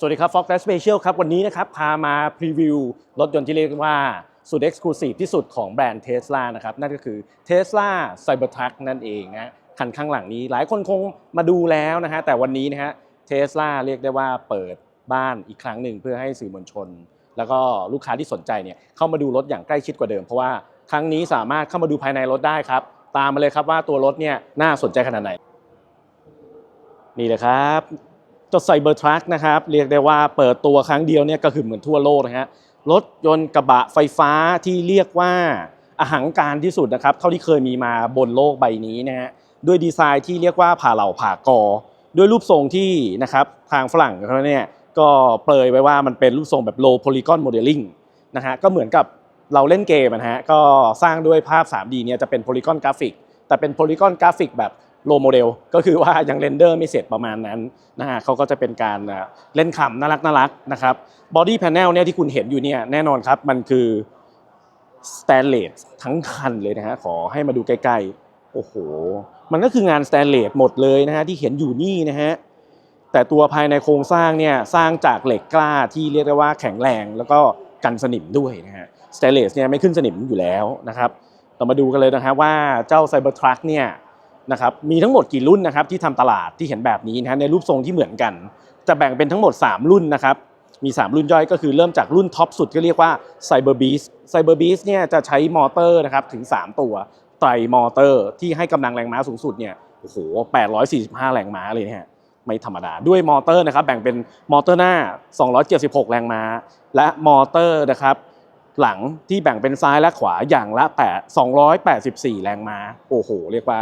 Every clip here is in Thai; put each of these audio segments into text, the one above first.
สวัสดีครับ Fox Dash Special ครับ วันนี้นะครับ พามาพรีวิวรถยนต์ที่เรียกว่าสุด Exclusive ที่สุดของแบรนด์ Tesla นะครับ นั่นก็คือ Tesla Cybertruck นั่นเองนะคันข้างหลังนี้หลายคนคงมาดูแล้วนะฮะแต่วันนี้นะฮะ Tesla เรียกได้ว่าเปิดบ้านอีกครั้งหนึ่งเพื่อให้สื่อมวลชน แล้วก็ลูกค้าที่สนใจเนี่ยเข้ามาดูรถอย่างใกล้ชิดกว่าเดิม เพราะว่าครั้งนี้สามารถเข้ามาดูภายในรถได้ครับ ตามมาเลยครับว่าตัวรถเนี่ยน่าสนใจขนาดไหน นี่เลยครับ เจ้าไซเบอร์ทรัคนะครับเรียกได้ว่าเปิดตัวครั้งเดียวเนี่ยก็คือเหมือนทั่วโลกนะฮะรถยนต์กระบะไฟฟ้าที่เรียกว่าอาหังการที่สุดนะครับเท่าที่เคยมีมาบนโลกใบนี้นะฮะด้วยดีไซน์ที่เรียกว่าผ่าเหล่าผ่ากอ ด้วยรูปทรงที่นะครับทางฝรั่งเขาเนี่ยก็เปรยไว้ว่ามันเป็นรูปทรงแบบ low polygon modeling นะฮะก็เหมือนกับเราเล่นเกมนะฮะก็สร้างด้วยภาพ 3D เนี่ยจะเป็น polygon graphic แต่เป็น polygon graphic แบบ low model ก็คือว่ายังเรนเดอร์ไม่เสร็จประมาณนั้นนะฮะเขาก็จะเป็นการเล่นคำน่ารักน่ารักนะครับ body panel เนี่ยที่คุณเห็นอยู่เนี่ยแน่นอนครับมันคือ stainless ทั้งคันเลยนะฮะขอให้มาดูใกล้ๆโอ้โห มันก็คืองาน stainless หมดเลยนะฮะที่เห็นอยู่นี่นะฮะแต่ตัวภายในโครงสร้างเนี่ยสร้างจากเหล็กกล้าที่เรียกได้ว่าแข็งแรงแล้วก็กันสนิมด้วยนะฮะ stainless เนี่ยไม่ขึ้นสนิมอยู่แล้วนะครับเรามาดูกันเลยนะฮะว่าเจ้า Cybertruck เนี่ย นะครับมีทั้งหมดกี่รุ่นนะครับที่ทำตลาดที่เห็นแบบนี้นะฮะในรูปทรงที่เหมือนกัน จะแบ่งเป็นทั้งหมด 3 รุ่นนะครับมี 3 รุ่นย่อยก็คือเริ่มจากรุ่นท็อปสุดก็เรียกว่า Cyber Beast Cyber Beast เนี่ยจะใช้มอเตอร์นะครับถึง 3 ตัวไตรมอเตอร์ที่ให้กำลังแรงม้าสูงสุดเนี่ยโอ้โห 845 แรงม้าเลยนะฮะไม่ธรรมดา ด้วยมอเตอร์นะครับแบ่งเป็นมอเตอร์หน้า 276 แรงม้า และมอเตอร์นะครับหลังที่แบ่งเป็นซ้ายและขวาอย่างละ8 284 แรงม้า โอ้โห เรียกว่า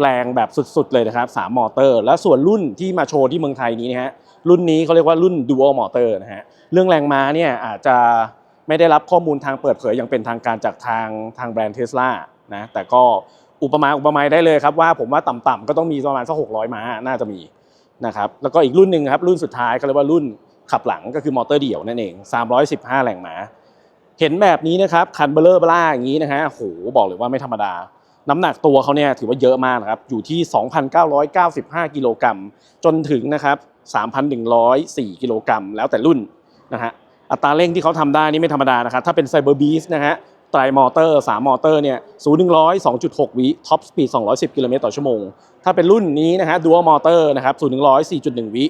แรงแบบสุดๆเลยนะครับ3มอเตอร์ และส่วนรุ่นที่มาโชว์ที่เมืองไทยนี้นะฮะรุ่นนี้เขาเรียกว่ารุ่น Dual Motor นะฮะเรื่องแรงม้าเนี่ยอาจจะไม่ได้รับข้อมูลทางเปิดเผยอย่างเป็นทางการจากทางทางแบรนด์เทสลานะแต่ก็อุปมาอุปไมยได้เลยครับว่าผมว่าต่ำๆก็ต้องมีประมาณสัก600 ม้าน่าจะมีนะครับแล้วก็อีกรุ่นหนึ่งครับรุ่นสุดท้ายเขาเรียกว่ารุ่นขับหลังก็คือมอเตอร์เดี่ยวนั่นเอง 315 แรงม้าเห็นแบบนี้นะครับคันเบลเลอร์บล่าอย่างนี้นะฮะโหบอกเลยว่าไม่ธรรมดา น้ำหนักตัวเขาเนี่ยถือว่าเยอะมากนะครับ อยู่ที่ 2,995 กิโลกรัมจนถึงนะครับ 3,104 กิโลกรัมแล้วแต่รุ่นนะฮะอัตราเร่งที่เขาทำได้นี่ไม่ธรรมดานะครับ ถ้าเป็น Cyber Beast นะฮะไตรมอเตอร์3มอเตอร์เนี่ย0.102.6 วิท็อปสปีด210 กิโลเมตรต่อชั่วโมง ถ้าเป็นรุ่นนี้นะฮะ Dual Motor นะครับ0.104.1 วิ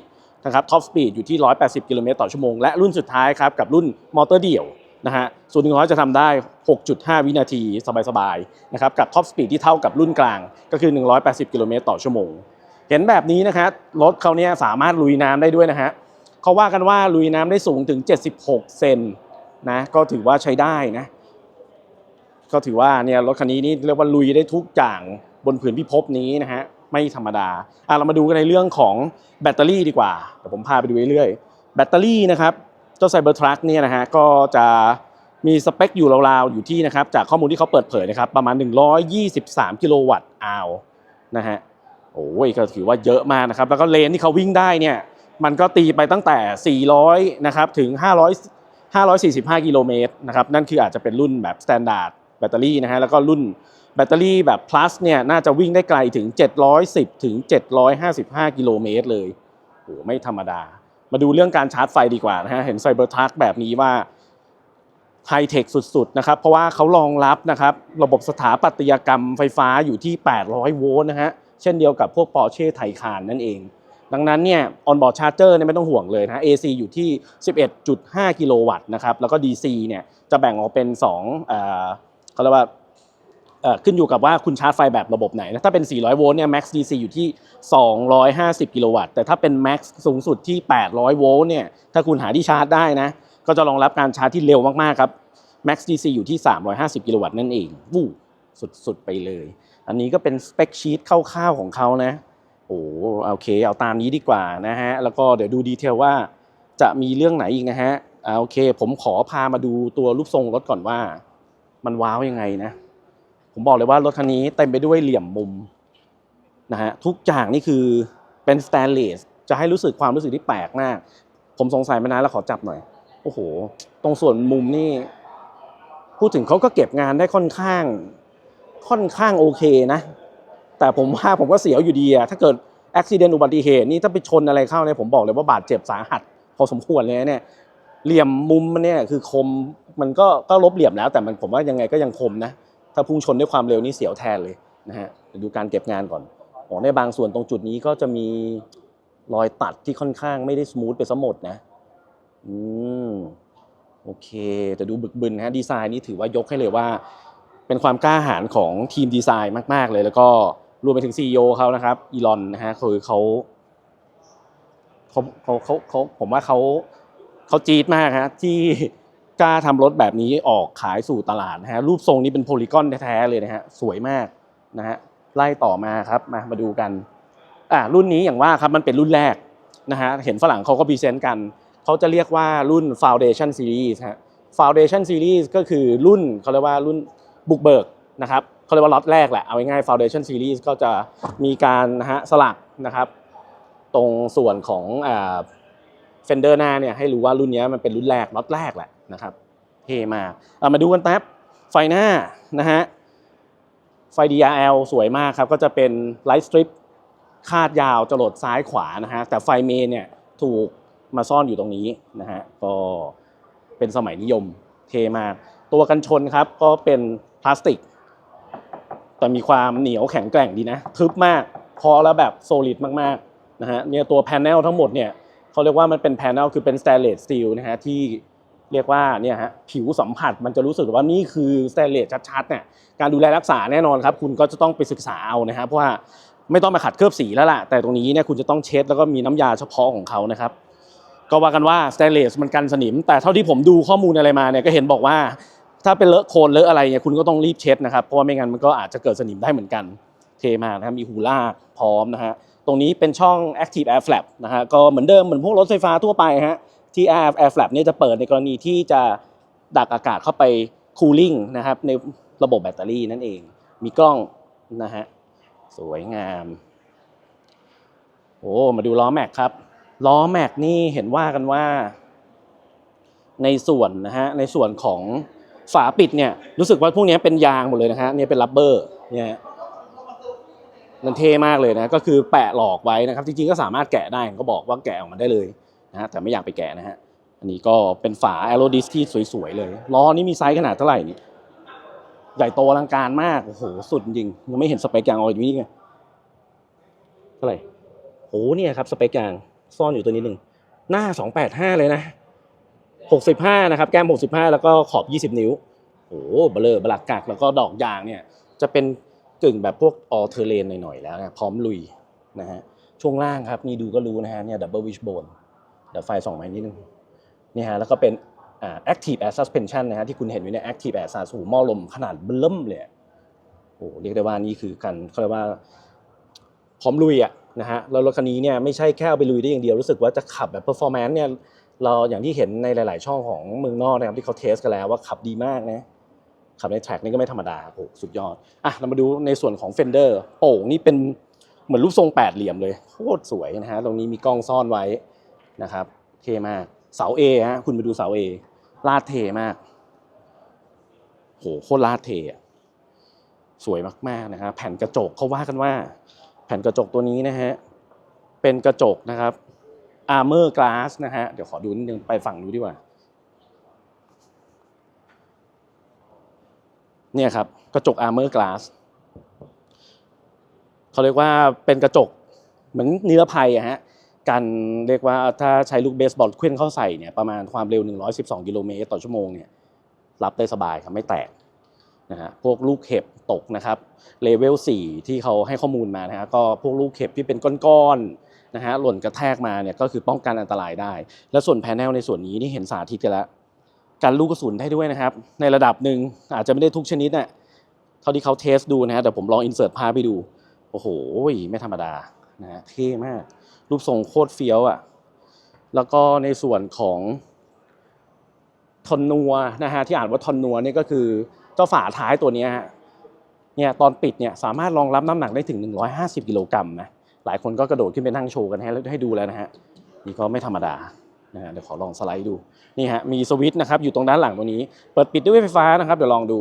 นะครับท็อปสปีดอยู่ที่ 180 กิโลเมตรต่อชั่วโมง และรุ่นสุดท้ายครับกับรุ่นมอเตอร์เดี่ยว นะฮะศูนย์ถึงร้อยจะทำได้ 6.5 วินาทีสบายๆนะครับกับท็อปสปีดที่เท่ากับรุ่นกลางก็คือ 180 กิโลเมตรต่อชั่วโมง เห็นแบบนี้นะครับรถเขาเนี่ยสามารถลุยน้ำได้ด้วยนะฮะเขาว่ากันว่าลุยน้ำได้สูงถึง 76 เซนนะก็ถือว่าใช้ได้นะก็ถือว่าเนี่ยรถคันนี้นี่เรียกว่าลุยได้ทุกอย่างบนผืนพิภพนี้นะฮะไม่ธรรมดาอะเรามาดูกันในเรื่องของแบตเตอรี่ดีกว่าเดี๋ยวผมพาไปดูเรื่อยๆแบตเตอรี่นะครับ เจ้าไซเบอร์ทรัคเนี่ยนะฮะก็จะมีสเปคอยู่ราวๆอยู่ที่นะครับจากข้อมูลที่เขาเปิดเผยนะครับประมาณ 123 กิโลวัตต์อาวนะฮะโอ้ยก็ถือว่าเยอะมากนะครับแล้วก็เลนที่เขาวิ่งได้เนี่ยมันก็ตีไปตั้งแต่ 400 นะครับถึง 500 545 กิโลเมตรนะครับนั่นคืออาจจะเป็นรุ่นแบบ standard แบตเตอรี่นะฮะแล้วก็รุ่นแบตเตอรี่แบบ plus เนี่ยน่าจะวิ่งได้ไกลถึง 710 ถึง 755 กิโลเมตรเลยโอ้ไม่ธรรมดา มาดูเรื่องการชาร์จไฟดีกว่านะฮะเห็นไซเบอร์ทักแบบนี้ว่าไฮเทคสุดๆนะครับเพราะว่าเขารองรับนะครับระบบสถาปัตยกรรมไฟฟ้าอยู่ที่ 800 โวลต์นะฮะเช่นเดียวกับพวก Porsche Taycan นั่นเอง ดังนั้นเนี่ย on-board charger เนี่ยไม่ต้องห่วงเลยนะ AC อยู่ที่ 11.5 กิโลวัตต์นะครับแล้วก็ DC เนี่ยจะแบ่งออกเป็น2เอ่อเขาเรียกว่า ขึ้นอยู่กับว่าคุณชาร์จไฟแบบระบบไหนนะถ้าเป็น 400 โวลต์เนี่ย max DC อยู่ที่ 250 กิโลวัตต์ แต่ถ้าเป็น max สูงสุดที่ 800 โวลต์เนี่ย ถ้าคุณหาที่ชาร์จได้นะ ก็จะรองรับการชาร์จที่เร็วมากๆครับ max DC อยู่ที่ 350 กิโลวัตต์นั่นเองวู้สุดๆ ไปเลย อันนี้ก็เป็นสเปคชีตคร่าวๆของเขานะ โอ้โอเค เอาตามนี้ดีกว่านะฮะ แล้วก็เดี๋ยวดูดีเทลว่าจะมีเรื่องไหนอีกนะฮะอ่าโอเค ผมขอพามาดูตัวรูปทรงรถก่อนว่า มันว้าวยังไงนะ ผมบอกเลยว่ารถคันนี้เต็มไปด้วยเหลี่ยมมุมนะฮะทุกอย่างนี่คือเป็นสแตนเลสจะให้รู้สึกความรู้สึกที่แปลกมาก ผมสงสัยมานานแล้วขอจับหน่อย โอ้โห ตรงส่วนมุมนี่ พูดถึงเขาก็เก็บงานได้ค่อนข้าง ค่อนข้างโอเคนะ แต่ผมว่าผมก็เสียวอยู่ดีอะถ้าเกิดอุบิเหตุอุบัติเหตุนี่ถ้าไปชนอะไรเข้าเนี่ยผมบอกเลยว่าบาดเจ็บสาหัส พอสมควรเลยเนี่ย เหลี่ยมมุมมันเนี่ยคือคมมันก็ก็ลบเหลี่ยมแล้ว แต่มันผมว่ายังไงก็ยังคมนะ ถ้าพุ่งชนด้วยความเร็วนี่เสียวแทนเลยนะฮะดูการเก็บงานก่อนอ๋อในบางส่วนตรงจุดนี้ก็จะมีรอยตัดที่ค่อนข้างไม่ได้สมูทไปซะหมดนะอืมโอเค แต่ดูบึกบึนนะฮะดีไซน์นี่ถือว่ายกให้เลยว่า เป็นความกล้าหาญของทีมดีไซน์มาก ๆ เลย แล้วก็รวมไปถึง CEO เขานะครับอีลอนนะฮะคือเขาเขาเขาเขาผมว่าเขาเขาจี๊ดมากฮะที่ กล้าทำรถแบบนี้ออกขายสู่ตลาดนะฮะรูปทรงนี้เป็นโพลีกอนแท้ๆเลยนะฮะสวยมากนะฮะไล่ต่อมาครับมามาดูกันอ่ารุ่นนี้อย่างว่าครับมันเป็นรุ่นแรกนะฮะเห็นฝรั่งเขาก็พรีเซนต์กัน เขาจะเรียกว่ารุ่น Foundation Series ฮะ Foundation Series ก็คือรุ่นเขาเรียกว่ารุ่นบุกเบิกนะครับเขาเรียกว่าล็อตแรกแหละเอาง่ายๆ Foundation Series ก็จะมีการนะฮะสลักนะครับ ตรงส่วนของอ่าเฟนเดอร์หน้าเนี่ยให้รู้ว่ารุ่นนี้มันเป็นรุ่นแรกล็อตแรกแหละ นะครับเท่มากเอามาดูกันแป๊บไฟหน้านะฮะไฟ DRL สวยมากครับ ก็จะเป็นไลท์สตริปคาดยาวจรดซ้ายขวานะฮะแต่ไฟเมนเนี่ยถูกมาซ่อนอยู่ตรงนี้นะฮะก็เป็นสมัยนิยมเทมาก ตัวกันชนครับก็เป็นพลาสติก แต่มีความเหนียวแข็งแกร่งดีนะ ทึบมากคอแล้วแบบโซลิดมากๆนะฮะเนี่ยตัวแผงทั้งหมดเนี่ยเขาเรียกว่ามันเป็นแผงคือเป็นส t ต n เลสสตีลนะฮะที่ เรียกว่าเนี่ยฮะผิวสัมผัสมันจะรู้สึกว่านี่คือส t ตเลสชัดๆเนี่ยการดูแลรักษาแน่นอนครับ คุณก็จะต้องไปศึกษาเอานะฮะเพราะว่าไม่ต้องมาขัดเคลือบสีแล้วล่ะ แต่ตรงนี้เนี่ยคุณจะต้องเช็ดแล้วก็มีน้ำยาเฉพาะของเขานะครับ ก็ว่ากันว่าส t ตเลสมันกันสนิม แต่เท่าที่ผมดูข้อมูลอะไรมาเนี่ยก็เห็นบอกว่า ถ้าเป็นเลอะโคลนเลอะอะไรเนี่ยคุณก็ต้องรีบเช็ดนะครับเพราะว่าไม่งั้นมันก็อาจจะเกิดสนิมได้เหมือนกันเทมานะครับมีหูลากพร้อมนะฮะตรงนี้เป็นช่อง Active Air Flap นะฮะก็เหมือนเดิมเหมือนพวกรถไฟฟ้าทั่วไปฮะ ที่ Air Air Flap เนี่ยจะเปิดในกรณีที่จะดักอากาศเข้าไป cooling นะครับในระบบแบตเตอรี่นั่นเอง มีกล้องนะฮะสวยงาม โอ้มาดูล้อแม็กครับ ล้อแม็กนี่เห็นว่ากันว่า ในส่วนนะฮะในส่วนของฝาปิดเนี่ยรู้สึกว่าพวกนี้เป็นยางหมดเลยนะฮะเนี่ยเป็นรับเบอร์เนี่ยมันเท่มากเลยนะก็คือแปะหลอกไว้นะครับ จริงๆก็สามารถแกะได้ก็บอกว่าแกะออกมาได้เลย นะฮะแต่ไม่อยากไปแกะนะฮะอันนี้ก็เป็นฝาแอโรดิสที่สวยๆเลยล้อนี่มีไซส์ขนาดเท่าไหร่นี่ใหญ่โตอลังการมากโอ้โหสุดจริงยังไม่เห็นสเปคยางออกอยู่นี่ไงเท่าไหร่โอ้เนี่ยครับสเปคยางซ่อนอยู่ตัวนี้หนึ่งหน้า 285 เลยนะ 65 นะครับ แก้ม 65 แล้วก็ขอบ 20 นิ้วโอ้โหเบลอบลักกักแล้วก็ดอกยางเนี่ยจะเป็นกึ่งแบบพวกออเทเลนหน่อยๆแล้วนะพร้อมลุยนะฮะช่วงล่างครับนี่ดูก็รู้นะฮะเนี่ยดับเบิลวิชโบน เดี๋ยวไฟส่องมานิดนึงนี่ฮะแล้วก็เป็นอ่า active air suspension นะฮะที่คุณเห็นอยู่เนี่ย active air suspension สูหม้อลมขนาดเบิ่มเลยโอ้โหเรียกได้ว่านี่คือกันเขาเรียกว่าพร้อมลุยอะนะฮะแล้วรถคันนี้เนี่ยไม่ใช่แค่เอาไปลุยได้อย่างเดียวรู้สึกว่าจะขับแบบ performance เนี่ยเราอย่างที่เห็นในหลาย ๆ ช่องของเมืองนอกนะครับที่เขาเทสกันแล้วว่าขับดีมากนะขับในแทร็กนี่ก็ไม่ธรรมดาโอ้โหสุดยอดอะเรามาดูในส่วนของ Fender โป่งนี่เป็นเหมือนรูปทรงแปดเหลี่ยมเลยโคตรสวยนะฮะตรงนี้มีกล้องซ่อนไว้ นะครับเท่มากเสา A ฮะคุณไปดูเสา A ลาดเทมากโหโคตรลาดเทอะสวยมากๆนะครับแผ่นกระจกเขาว่ากันว่า แผ่นกระจกตัวนี้นะฮะเป็นกระจกนะครับ Armor Glass นะฮะเดี๋ยวขอดูนิดนึงไปฝั่งดูดีกว่า เนี่ยครับกระจก Armor Glass เขาเรียกว่าเป็นกระจกเหมือนนิรภัยอะฮะ กันเรียกว่าถ้าใช้ลูกเบสบอลเคลื่อนเข้าใส่เนี่ยประมาณความเร็ว 112 กิโลเมตรต่อชั่วโมงเนี่ยรับได้สบายครับไม่แตกนะฮะพวกลูกเห็บตกนะครับเลเวล 4 ที่เขาให้ข้อมูลมานะฮะก็พวกลูกเห็บที่เป็นก้อนๆนะฮะหล่นกระแทกมาเนี่ยก็คือป้องกันอันตรายได้ และส่วนแผงในส่วนนี้นี่เห็นสาธิตกันแล้วกันลูกกระสุนได้ด้วยนะครับ ในระดับหนึ่งอาจจะไม่ได้ทุกชนิดน่ะเท่าที่เขาเทสดูนะฮะแต่ผมลองอินเสิร์ตภาพไปดู โอ้โห ไม่ธรรมดานะฮะเท่มาก รูปทรงโคตรเฟี้ยวอะแล้วก็ในส่วนของทอนนัวนะฮะที่อ่านว่าทอนนัวนี่ก็คือเจ้าฝาท้ายตัวนี้ฮะเนี่ยตอนปิดเนี่ยสามารถรองรับน้ำหนักได้ถึง 150 กิโลกรัมนะหลายคนก็กระโดดขึ้นไปนั่งโชว์กันให้ให้ดูแล้วนะฮะนี่ก็ไม่ธรรมดานะฮะเดี๋ยวขอลองสไลด์ดูนี่ฮะมีสวิตช์นะครับอยู่ตรงด้านหลังตรงนี้ เปิดปิดด้วยไฟฟ้านะครับเดี๋ยวลองดู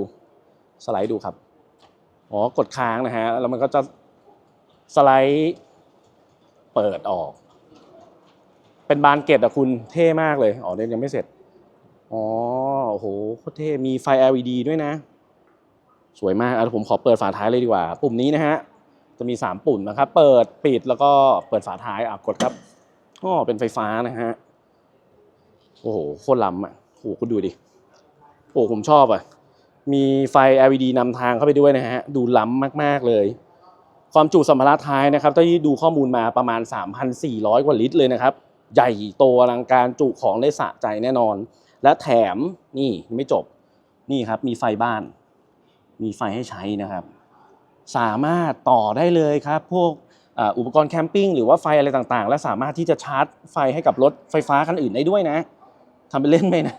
สไลด์ดูครับอ๋อกดค้างนะฮะแล้วมันก็จะสไลด์ เปิดออก เป็นบานเกตอะคุณเท่มากเลยอ๋อเนี่ยยังไม่เสร็จอ๋อโอ้โหโคตรเท่มีไฟ LED ด้วยนะ สวยมากอะผมขอเปิดฝาท้ายเลยดีกว่า ปุ่มนี้นะฮะจะมี 3 ปุ่มนะครับ เปิดปิดแล้วก็เปิดฝาท้ายอะกดครับอ๋อเป็นไฟฟ้านะฮะโอ้โหโคตรล้ำอะโอ้โหคุณดูดิโอ้ผมชอบอะมีไฟ LED นำทางเข้าไปด้วยนะฮะ ดูล้ำมาก ๆ เลย ความจุสัมภาระท้ายนะครับที่ดูข้อมูลมาประมาณ 3,400 กว่าลิตรเลยนะครับ ใหญ่โตอลังการจุของได้สะใจแน่นอน และแถมนี่ไม่จบนี่ครับมีไฟบ้าน มีไฟให้ใช้นะครับ สามารถต่อได้เลยครับ พวกอ,อุปกรณ์แคมปิ้งหรือว่าไฟอะไรต่างๆ และสามารถที่จะชาร์จไฟให้กับรถไฟฟ้าคันอื่นได้ด้วยนะทำเป็นเล่นไหมนะ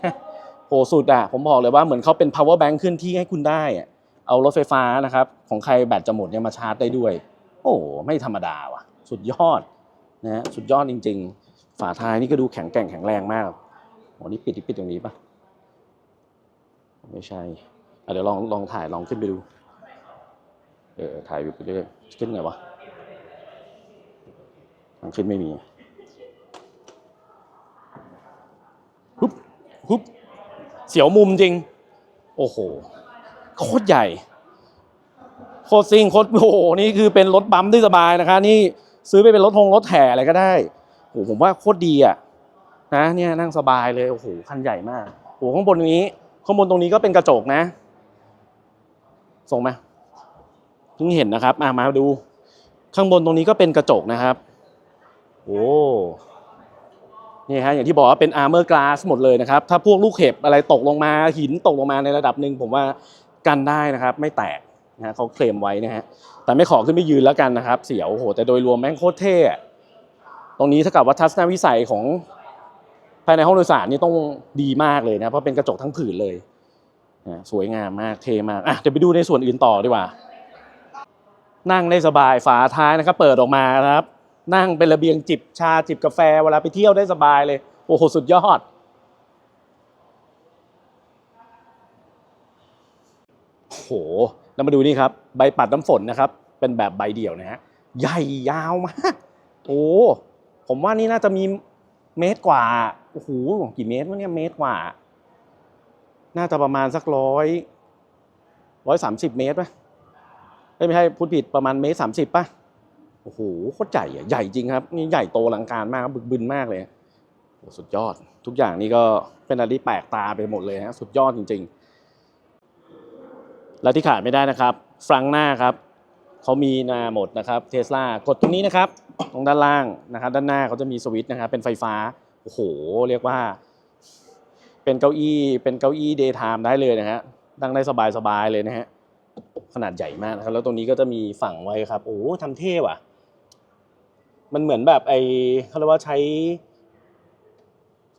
โหสุดอะผมบอกเลยว่าเหมือนเขาเป็น power bank ขึ้นที่ให้คุณได้อะ เอารถไฟฟ้านะครับของใครแบตจะหมดเนี่ยมาชาร์จได้ด้วย โอ้ไม่ธรรมดาว่ะ สุดยอดนะฮะสุดยอดจริง ๆ ฝาท้ายนี่ก็ดูแข็งแกร่งแข็งแรงมากโอ้นี่ปิดปิดตรงนี้ปะไม่ใช่เดี๋ยวลองลองถ่ายลองขึ้นไปดู เออถ่ายไปเรื่อยขึ้นไงวะทางขึ้นไม่มีฮึบฮึบเสียวมุมจริง โอ้โห โคตรใหญ่ โคตรซิ่งโคตรโอ้โหนี่คือเป็นรถบัมป์ได้สบายนะคะ นี่ซื้อไปเป็นรถทงรถแห่อะไรก็ได้โอ้ผมว่าโคตรดีอะนะเนี่ยนั่งสบายเลยโอ้โหคันใหญ่มากโอ้ข้างบนตรงนี้ ข้างบนตรงนี้ก็เป็นกระจกนะ ส่งไหมเพิ่งเห็นนะครับอะมาดู ข้างบนตรงนี้ก็เป็นกระจกนะครับโอ้นี่ฮะอย่างที่บอกว่าเป็น armor glass หมดเลยนะครับ ถ้าพวกลูกเห็บอะไรตกลงมาหินตกลงมาในระดับหนึ่งผมว่า กันได้นะครับ ไม่แตกนะฮะเขาเคลมไว้นะฮะแต่ไม่ขอขึ้นไปยืนแล้วกันนะครับ เสียวโหแต่โดยรวมแม่งโคตรเท่ตรงนี้เท่ากับว่าทัศนวิสัยของภายในห้องโดยสารนี่ต้องดีมากเลยนะเพราะเป็นกระจกทั้งผืนเลยนะสวยงามมากเท่มากอะเดี๋ยวไปดูในส่วนอื่นต่อดีกว่า นั่งได้สบายฝาท้ายนะครับ เปิดออกมานะครับ นั่งเป็นระเบียงจิบชาจิบกาแฟเวลาไปเที่ยวได้สบายเลยโอ้โหสุดยอด โอ้โหแล้วมาดูนี่ครับใบปัดน้ำฝนนะครับ เป็นแบบใบเดี่ยวนะฮะใหญ่ยาวมากโอ้ผมว่านี่น่าจะมีเมตรกว่าโอ้โหกี่เมตรวะเนี่ยเมตรกว่า น่าจะประมาณสักร้อยร้อยสามสิบเมตรไหมเอ้ยไม่ใช่พูดผิดประมาณเมตรสามสิบป่ะโอ้โหโคตรใหญ่อะใหญ่จริงครับนี่ใหญ่โตลังการมากครับบึกบึนมากเลยโอ้สุดยอด ทุกอย่างนี่ก็เป็นอะไรที่แปลกตาไปหมดเลยฮะสุดยอดจริง ๆ และที่ขาดไม่ได้นะครับฟรังหน้าครับเขามีนาหมดนะครับเทสลากดตรงนี้นะครับ ตรงด้านล่างนะครับด้านหน้าเขาจะมีสวิตช์นะครับเป็นไฟฟ้าโอ้โหเรียกว่า เป็นเก้าอี้เป็นเก้าอี้เดย์ไทม์ได้เลยนะฮะนั่งได้สบายๆเลยนะฮะขนาดใหญ่มากนะครับ แล้วตรงนี้ก็จะมีฝั่งไว้ครับโอ้โหทำเท่ว่ะ มันเหมือนแบบไอเขาเรียกว่าใช้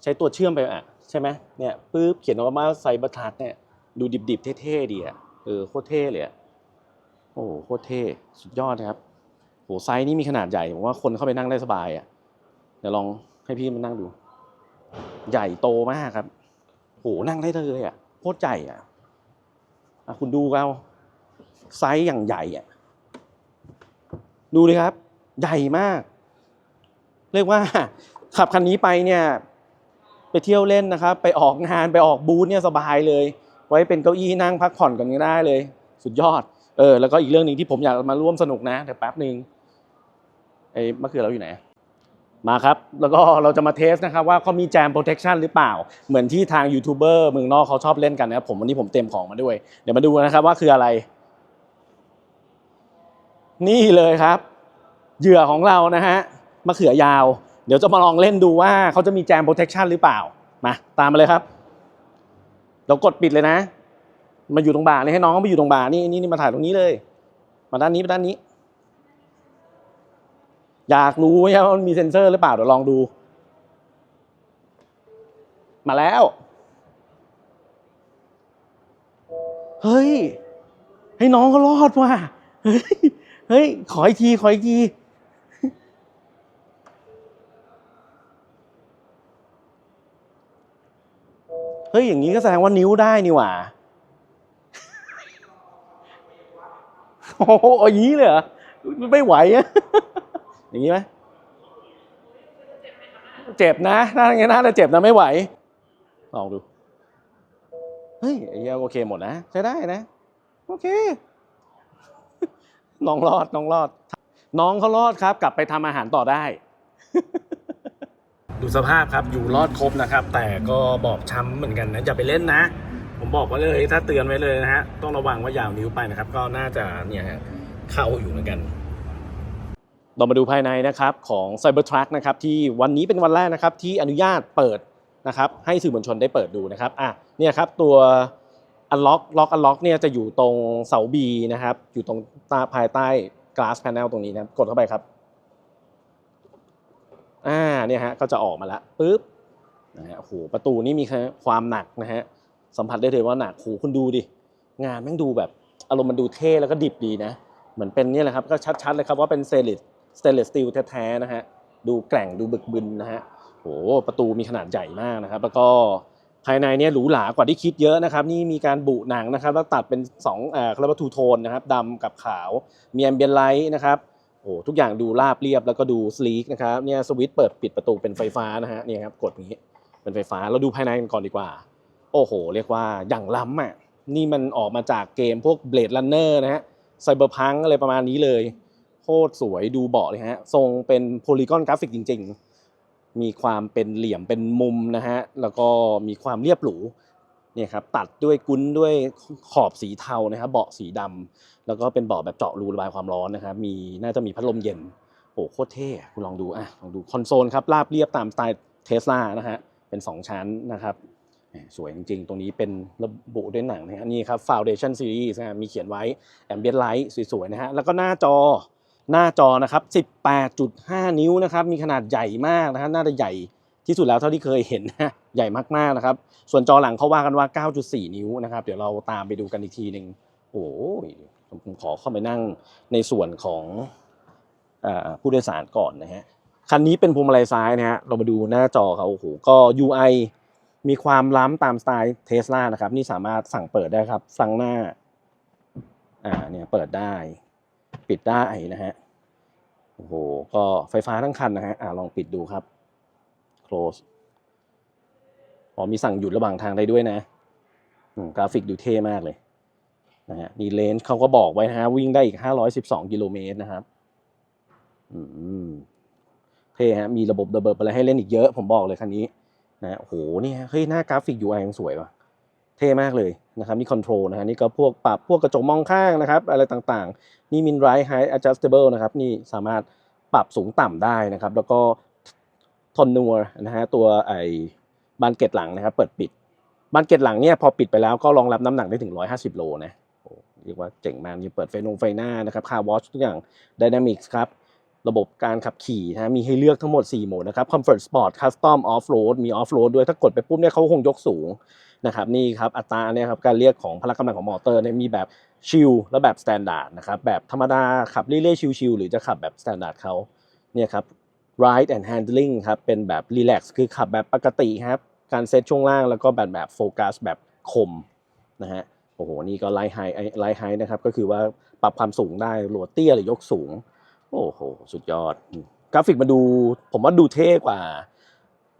ใช้ตัวเชื่อมไปอะ ใช่ไหมเนี่ยปึ๊บเขียนว่ามาไซบัทักเนี่ยดูดิบๆเท่ๆดีอะ เออโคตรเท่เลยอะโอ้โหโคตรเท่สุดยอดนะครับโหไซส์นี้มีขนาดใหญ่ผมว่าคนเข้าไปนั่งได้สบายอะเดี๋ยวลองให้พี่มันนั่งดู ใหญ่โตมากครับโหนั่งได้เลยอะโคตรใหญ่อะอะคุณดูเอาไซส์อย่างใหญ่อะดูเลยครับ ใหญ่มาก เรียกว่าขับคันนี้ไปเนี่ย ไปเที่ยวเล่นนะครับ ไปออกงานไปออกบูธเนี่ยสบายเลย ไว้เป็นเก้าอี้นั่งพักผ่อนกันก็ได้เลย สุดยอดเออแล้วก็อีกเรื่องหนึ่งที่ผมอยากมาร่วมสนุกนะเดี๋ยวแป๊บหนึ่งไอ้มะเขือเราอยู่ไหนมาครับ แล้วก็เราจะมาเทสนะครับว่าเขามีแจมโปรเทคชันหรือเปล่า เหมือนที่ทางยูทูบเบอร์เมืองนอกเขาชอบเล่นกันนะครับผมวันนี้ผมเต็มของมาด้วย เดี๋ยวมาดูนะครับว่าคืออะไร นี่เลยครับ เหยื่อของเรานะฮะมะเขือยาว เดี๋ยวจะมาลองเล่นดูว่าเขาจะมีแจมโปรเทคชันหรือเปล่ามาตามมาเลยครับ เดี๋ยวกดปิดเลยนะ มาอยู่ตรงบ่าเลยให้น้องเขาไปอยู่ตรงบ่านี่นี่นี่มาถ่ายตรงนี้เลย มาด้านนี้มาด้านนี้ อยากรู้ว่ามันมีเซ็นเซอร์หรือเปล่าเดี๋ยวลองดู มาแล้ว เฮ้ย ให้น้องเขารอดว่ะเฮ้ยเฮ้ยขออีกทีขออีกที เฮ้ยอย่างนี้ก็แสดงว่านิ้วได้นี่หว่าโอ้โหอย่างนี้เลยเหรอไม่ไหวอะอย่างนี้ไหมเจ็บนะน่าอย่างเงี้น่าจะเจ็บนะไม่ไหวลองดูเฮ้ยไอ้เหี้ยโอเคหมดนะใช้ได้นะ โอเค น้องรอดน้องรอด น้องเขารอดครับ กลับไปทำอาหารต่อได้ ดูสภาพครับอยู่รอดครบนะครับ แต่ก็บอบช้ำเหมือนกันนะอย่าไปเล่นนะ ผมบอกไว้เลยถ้าเตือนไว้เลยนะฮะต้องระวังว่ายาวนิ้วไปนะครับ ก็น่าจะเนี่ยเข้าอยู่เหมือนกันเรามาดูภายในนะครับของ Cybertruck นะครับที่วันนี้เป็นวันแรกนะครับที่อนุญาตเปิดนะครับให้สื่อมวลชนได้เปิดดูนะครับอะเนี่ยครับตัว Unlock Lock Unlock เนี่ยจะอยู่ตรงเสา B นะครับอยู่ตรงใต้ภายใต้ glass panel ตรงนี้นะกดเข้าไปครับ อ่าเนี่ยฮะก็จะออกมาละปุ๊บนะฮะโอ้โหประตูนี่มีความหนักนะฮะสัมผัสได้เลยว่าหนักโหคุณดูดิงานแม่งดูแบบอารมณ์มันดูเท่แล้วก็ดิบดีนะ เหมือนเป็นเนี่ยแหละครับก็ชัดๆเลยครับว่าเป็นสเซลิสสเตนเลสสตีลแท้ๆนะฮะดูแกร่งดูบึกบึนนะฮะโหประตูมีขนาดใหญ่มากนะครับ แล้วก็ภายในเนี่ยหรูหรากว่าที่คิดเยอะนะครับ นี่มีการบุหนังนะครับแล้วตัดเป็น2เอ่อเขารียกว่าทูโทนนะครับดำกับขาวมีแอมเบียนไลท์นะครับ โอ้ทุกอย่างดูราบเรียบแล้วก็ดูสลีกนะครับเนี่ยสวิตช์เปิดปิดประตูเป็นไฟฟ้านะฮะเนี่ยครับกดนี้เป็นไฟฟ้าเราดูภายในกันก่อนดีกว่า โอ้โห เรียกว่าอย่างล้ำอะนี่มันออกมาจากเกมพวก Blade Runner นะฮะไซเบอร์พังอะไรประมาณนี้เลย โคตรสวยดูเบาะเลยฮะทรงเป็นโพลีกอนกราฟิกจริง ๆ มีความเป็นเหลี่ยมเป็นมุมนะฮะแล้วก็มีความเรียบหรู เนี่ยครับตัดด้วยกุ้นด้วยขอบสีเทานะครับเบาะสีดำแล้วก็เป็นเบาะแบบเจาะรูระบายความร้อนนะครับมีน่าจะมีพัดลมเย็นโอ้โคตรเท่คุณลองดูอะลองดูคอนโซลครับราบเรียบตามสไตล์เทสลานะฮะเป็น 2 ชั้นนะครับสวยจริงๆ ตรงนี้เป็นระบุด้วยหนังนะฮะนี่ครับ Foundation Series นะฮะมีเขียนไว้ Ambient Light สวยๆนะฮะแล้วก็หน้าจอหน้าจอนะครับ 18.5 นิ้วนะครับ มีขนาดใหญ่มากนะฮะน่าจะใหญ่ที่สุดแล้วเท่าที่เคยเห็นนะ ใหญ่มากๆนะครับ ส่วนจอหลังเขาว่ากันว่า 9.4 นิ้วนะครับ เดี๋ยวเราตามไปดูกันอีกทีหนึ่งโอ้ยผมขอเข้าไปนั่งในส่วนของอผู้โดยสารก่อนนะฮะ คันนี้เป็นพวงมาลัยซ้ายนะฮะ เรามาดูหน้าจอเขาโอ้โห ก็ UI มีความล้ำตามสไตล์เทสลานะครับ นี่สามารถสั่งเปิดได้ครับฟังหน้า อ่า เนี่ย เปิดได้ ปิดได้นะฮะ โอ้โห ก็ไฟฟ้าทั้งคันนะฮะ อ่าลองปิดดูครับ close อ๋อมีสั่งหยุดระหว่างทางได้ด้วยนะกราฟิกดูเท่มากเลยนะฮะนี่เลนส์เขาก็บอกไว้นะฮะวิ่งได้อีก 512 กิโลเมตรนะครับอืมเท่ฮะมีระบบระเบิดอะไรให้เล่นอีกเยอะ ผมบอกเลยคันนี้นะโอ้โหนี่ฮะเฮ้ยหน้ากราฟิก UI ยังสวยว่ะเท่มากเลยนะครับนี่คอนโทรลนะฮะนี่ก็พวกปรับพวกกระจกมองข้างนะครับ อะไรต่างๆ นี่มินไรท์ไฮ adjustable นะครับนี่สามารถปรับสูงต่ำได้นะครับ แล้วก็ทนนัวนะฮะตัวไอ บานเกตหลังนะครับ เปิดปิด บานเกตหลังเนี่ยพอปิดไปแล้วก็รองรับน้ำหนักได้ถึง 150 โลนะโอ้เรียกว่าเจ๋งมากนี่เปิดไฟนงไฟหน้านะครับคาร์วอชทุกอย่าง Dynamics ครับระบบการขับขี่นะมีให้เลือกทั้งหมด 4 โหมดนะครับ Comfort Sport Custom Off Road มี Off Road ด้วยถ้ากดไปปุ๊บเนี่ยเขาคงยกสูงนะครับนี่ครับอัตราเนี่ยครับการเรียกของพละกำลังของมอเตอร์เนี่ยมีแบบชิลและแบบ Standard นะครับแบบธรรมดาขับเรื่อยๆชิลๆหรือจะขับแบบ Standard เขาเนี่ยครับ Ride and Handling ครับเป็นแบบ Relax คือขับแบบปกติครับ การเซตช่วงล่างแล้วก็แบบแบบโฟกัสแบบคมนะฮะโอ้โหนี่ก็ไลท์ไฮไลท์ไฮนะครับก็คือว่าปรับความสูงได้โหลดเตี้ยหรือยกสูง โอ้โห สุดยอด กราฟิกมาดู ผมว่าดูเท่กว่า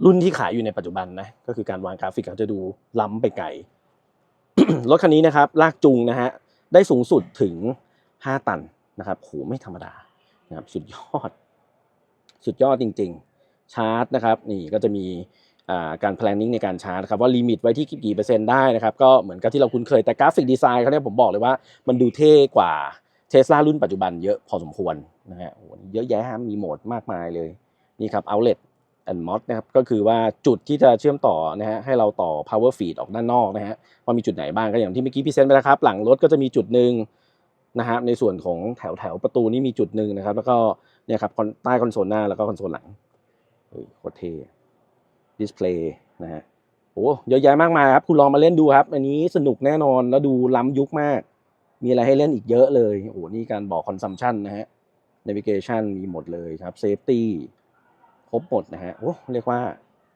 รุ่นที่ขายอยู่ในปัจจุบันนะก็คือการวางกราฟิกเขาจะดูล้ำไปไกลรถคันนี้นะครับ ลากจูงนะฮะได้สูงสุดถึง 5 ตันนะครับโหไม่ธรรมดานะครับสุดยอด สุดยอดจริง ๆ ชาร์จนะครับ นี่ก็จะมี การ planning ในการชาร์จครับว่าลิมิตไว้ที่กี่เปอร์เซ็นต์ได้นะครับก็เหมือนกับที่เราคุ้นเคยแต่กราฟิกดีไซน์เขาเนี่ยผมบอกเลยว่ามันดูเท่กว่าเทสลารุ่นปัจจุบันเยอะพอสมควรนะฮะเยอะแยะฮะมีโหมดมากมายเลยนี่ครับ outlet and mod นะครับก็คือว่าจุดที่จะเชื่อมต่อนะฮะให้เราต่อ power feed ออกด้านนอกนะฮะว่ามีจุดไหนบ้างก็อย่างที่เมื่อกี้พี่เซนไปแล้วครับ หลังรถก็จะมีจุดหนึ่งนะฮะในส่วนของแถวแถวประตูนี่มีจุดหนึ่งนะครับ แล้วก็เนี่ยครับใต้คอนโซลหน้าแล้วก็คอนโซลหลังเฮ้โคตรเท่ ดิสเพลย์นะฮะโอ้เยอะแยะมากมายครับ คุณลองมาเล่นดูครับ อันนี้สนุกแน่นอนแล้วดูล้ำยุคมาก มีอะไรให้เล่นอีกเยอะเลยโอ้นี่การบอก consumption นะฮะ navigation มีหมดเลยครับ safety ครบหมดนะฮะโอ้เรียกว่า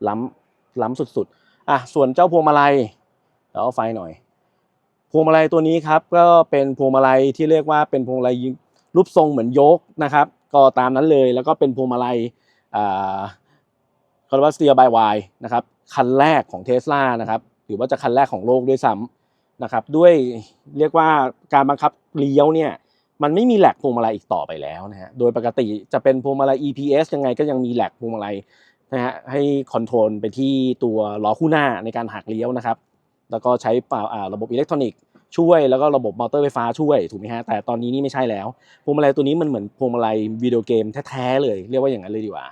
ล้ำล้ำสุดๆอะส่วนเจ้าพวงมาลัยเดี๋ยวเอาไฟหน่อย พวงมาลัยตัวนี้ครับ ก็เป็นพวงมาลัยที่เรียกว่าเป็นพวงมาลัยรูปทรงเหมือนโยกนะครับ ก็ตามนั้นเลยแล้วก็เป็นพวงมาลัยอ่า เขาเรียกว่า Steer by Wire นะครับคันแรกของเท s l a นะครับหรือว่าจะคันแรกของโลกด้วยซ้ำนะครับด้วยเรียกว่าการบังคับเลี้ยวเนี่ยมันไม่มีแหลกพวงมาลัยอีกต่อไปแล้วนะฮะโดยปกติจะเป็นพวงมาลัย EPS ยังไงก็ยังมีแหลกพวงมาลัยนะฮะให้คอนโทรลไปที่ตัวล้อคู่หน้าในการหักเลี้ยวนะครับแล้วก็ใช้เป่าระบบอิเล็กทรอนิกส์ช่วยแล้วก็ระบบมอเตอร์ไฟฟ้าช่วยถูกไหมฮะแต่ตอนนี้นี่ไม่ใช่แล้วพวงมาลัยตัวนี้มันเหมือนพวงมาลัยวิดีโอเกมแท้ๆเลย เรียกว่าอย่างนั้นเลยดีกว่า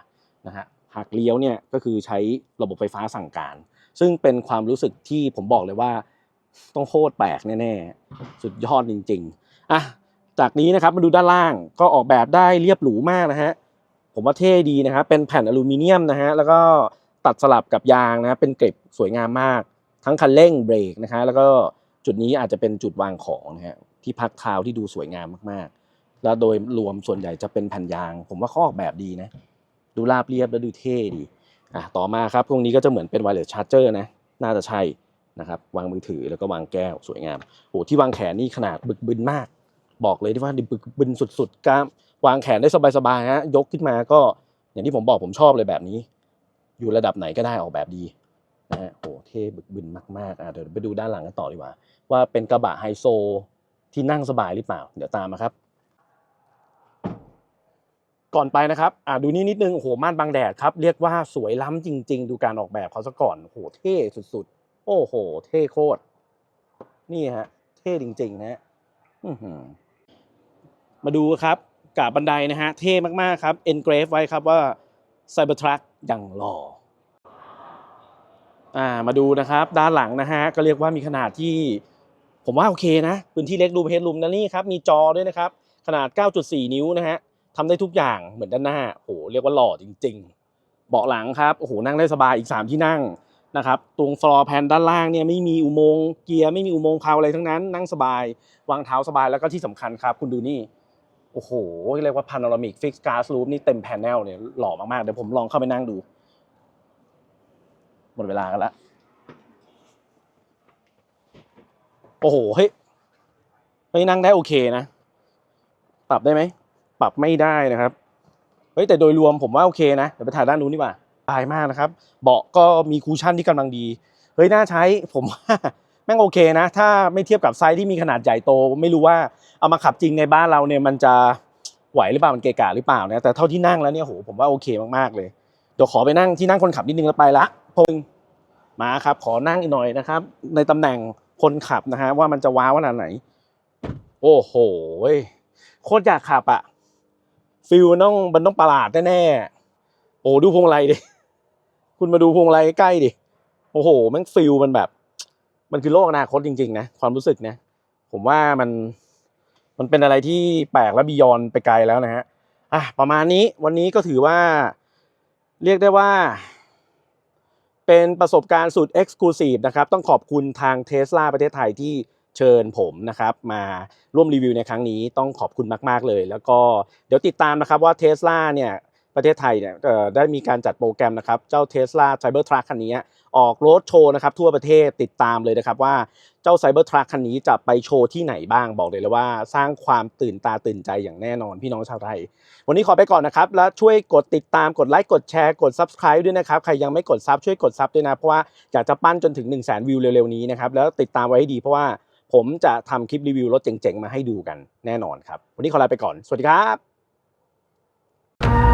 นะฮะ หักเลี้ยวเนี่ยก็คือใช้ระบบไฟฟ้าสั่งการ ซึ่งเป็นความรู้สึกที่ผมบอกเลยว่า ต้องโคตรแปลกแน่ๆ สุดยอดจริงๆอะจากนี้นะครับมาดูด้านล่างก็ออกแบบได้เรียบหรูมากนะฮะผมว่าเท่ดีนะครับเป็นแผ่นอลูมิเนียมนะฮะแล้วก็ตัดสลับกับยางนะเป็นเกร็บสวยงามมาก ทั้งคันเร่งเบรกนะฮะแล้วก็จุดนี้อาจจะเป็นจุดวางของนะฮะที่พักเท้าที่ดูสวยงามมากๆ แล้วโดยรวมส่วนใหญ่จะเป็นแผ่นยาง ผมว่าเขาออกแบบดีนะ ดูราบเรียบแล้วดูเท่ดีอะต่อมาครับพวกนี้ก็จะเหมือนเป็นไวเลสชาร์เจอร์นะน่าจะใช่นะครับวางมือถือแล้วก็วางแก้วสวยงามโอ้ที่วางแขนนี่ขนาดบึกบึนมาก บอกเลยที่ว่าดิบึกบึนสุดๆกล้ามวางแขนได้สบายๆฮะยกขึ้นมาก็อย่างที่ผมบอกผมชอบเลยแบบนี้ อยู่ระดับไหนก็ได้ออกแบบดีนะฮะโอ้เท่บึกบึนมากๆอะเดี๋ยวไปดูด้านหลังกันต่อดีกว่า ว่าเป็นกระบะไฮโซที่นั่งสบายหรือเปล่า เดี๋ยวตามมาครับ ก่อนไปนะครับอ่าดูนี่นิดนึงโอ้โหม่านบังแดดครับ เรียกว่าสวยล้ำจริง ๆ ดูการออกแบบเขาซะก่อนโอ้โหเท่สุดๆ โอ้โห เท่โคตร นี่ฮะ เท่จริง ๆนะฮะมาดูครับกาบบันไดนะฮะ เท่มากๆครับ engrave ไว้ครับว่า Cybertruck อย่างหล่ออ่ามาดูนะครับ ด้านหลังนะฮะ ก็เรียกว่ามีขนาดที่ผมว่าโอเคนะ พื้นที่เล็กรูมเฮดรูมนะนี่ครับ มีจอด้วยนะครับ ขนาด 9.4 นิ้วนะฮะ ทำได้ทุกอย่างเหมือนด้านหน้าโอ้โหเรียกว่าหล่อจริง ๆ เบาะหลังครับโอ้โหนั่งได้สบายอีก 3 ที่นั่งนะครับตรงฟลอร์แพนด้านล่างเนี่ยไม่มีอุโมงค์เกียร์ไม่มีอุโมงค์เพาอะไรทั้งนั้น นั่งสบาย วางเท้าสบายแล้วก็ที่สำคัญครับ คุณดูนี่โอ้โหเรียกว่าพาโนรามิกฟิกซ์การ์สลูปนี่เต็มแผนแนลเนี่ยหล่อมากๆ เดี๋ยวผมลองเข้าไปนั่งดู หมดเวลากันล้วโอ้โหเฮ้ยเฮ้ยนั่งได้โอเคนะ ปรับได้ไหม ปรับไม่ได้นะครับเฮ้ยแต่โดยรวมผมว่าโอเคนะเดี๋ยวไปถ่ายด้านนู้นดีกว่าตายมากนะครับ เบาะก็มีคูชั่นที่กำลังดีเฮ้ยน่าใช้ผมว่าแม่งโอเคนะ ถ้าไม่เทียบกับไซส์ที่มีขนาดใหญ่โต ไม่รู้ว่าเอามาขับจริงในบ้านเราเนี่ยมันจะไหวหรือเปล่ามันเกะกะหรือเปล่านะแต่เท่าที่นั่งแล้วเนี่ยโหผมว่าโอเคมากๆเลยเดี๋ยวขอไปนั่งที่นั่งคนขับนิดนึงแล้วไปละพงมาครับ ขอนั่งอีกหน่อยนะครับ ในตำแหน่งคนขับนะฮะว่ามันจะว้าวขนาดไหน โอ้โหโคตรอยากขับอะ ฟิลมันต้องมันต้องประหลาดแน่ๆโอ้ดูพวงมาลัยดิ คุณมาดูพวงมาลัยใกล้ดิ โอ้โหแม่งฟิลมันแบบ มันคือโลกอนาคตจริง ๆ นะ ความรู้สึกนะ ผมว่ามันมันเป็นอะไรที่แปลกและบียอนไปไกลแล้วนะฮะอะประมาณนี้วันนี้ก็ถือว่า เรียกได้ว่า เป็นประสบการณ์สุด Exclusive นะครับ ต้องขอบคุณทาง Tesla ประเทศไทยที่ เชิญผมนะครับมาร่วมรีวิวในครั้งนี้ต้องขอบคุณมาก ๆ เลย แล้วก็เดี๋ยวติดตามนะครับว่า Tesla เนี่ยประเทศไทยเนี่ยได้มีการจัดโปรแกรมนะครับเจ้า Tesla Cybertruck คันนี้ออกโรดโชว์นะครับทั่วประเทศติดตามเลยนะครับว่าเจ้า Cybertruck คันนี้จะไปโชว์ที่ไหนบ้างบอกเลยเลยว่า สร้างความตื่นตาตื่นใจอย่างแน่นอนพี่น้องชาวไทย วันนี้ขอไปก่อนนะครับ แล้วช่วยกดติดตามกดไลค์กดแชร์กด Subscribe ด้วยนะครับ ใครยังไม่กดซับช่วยกดซับด้วยนะ เพราะว่าอยากจะปั้นจนถึง 1 0 0 0 0แสนวิวเร็วๆนี้นะครับแล้วติดตามไว้ให้ดีเพราะว่า ผมจะทำคลิปรีวิวรถเจ๋งๆ มาให้ดูกันแน่นอนครับ วันนี้ขอลาไปก่อน สวัสดีครับ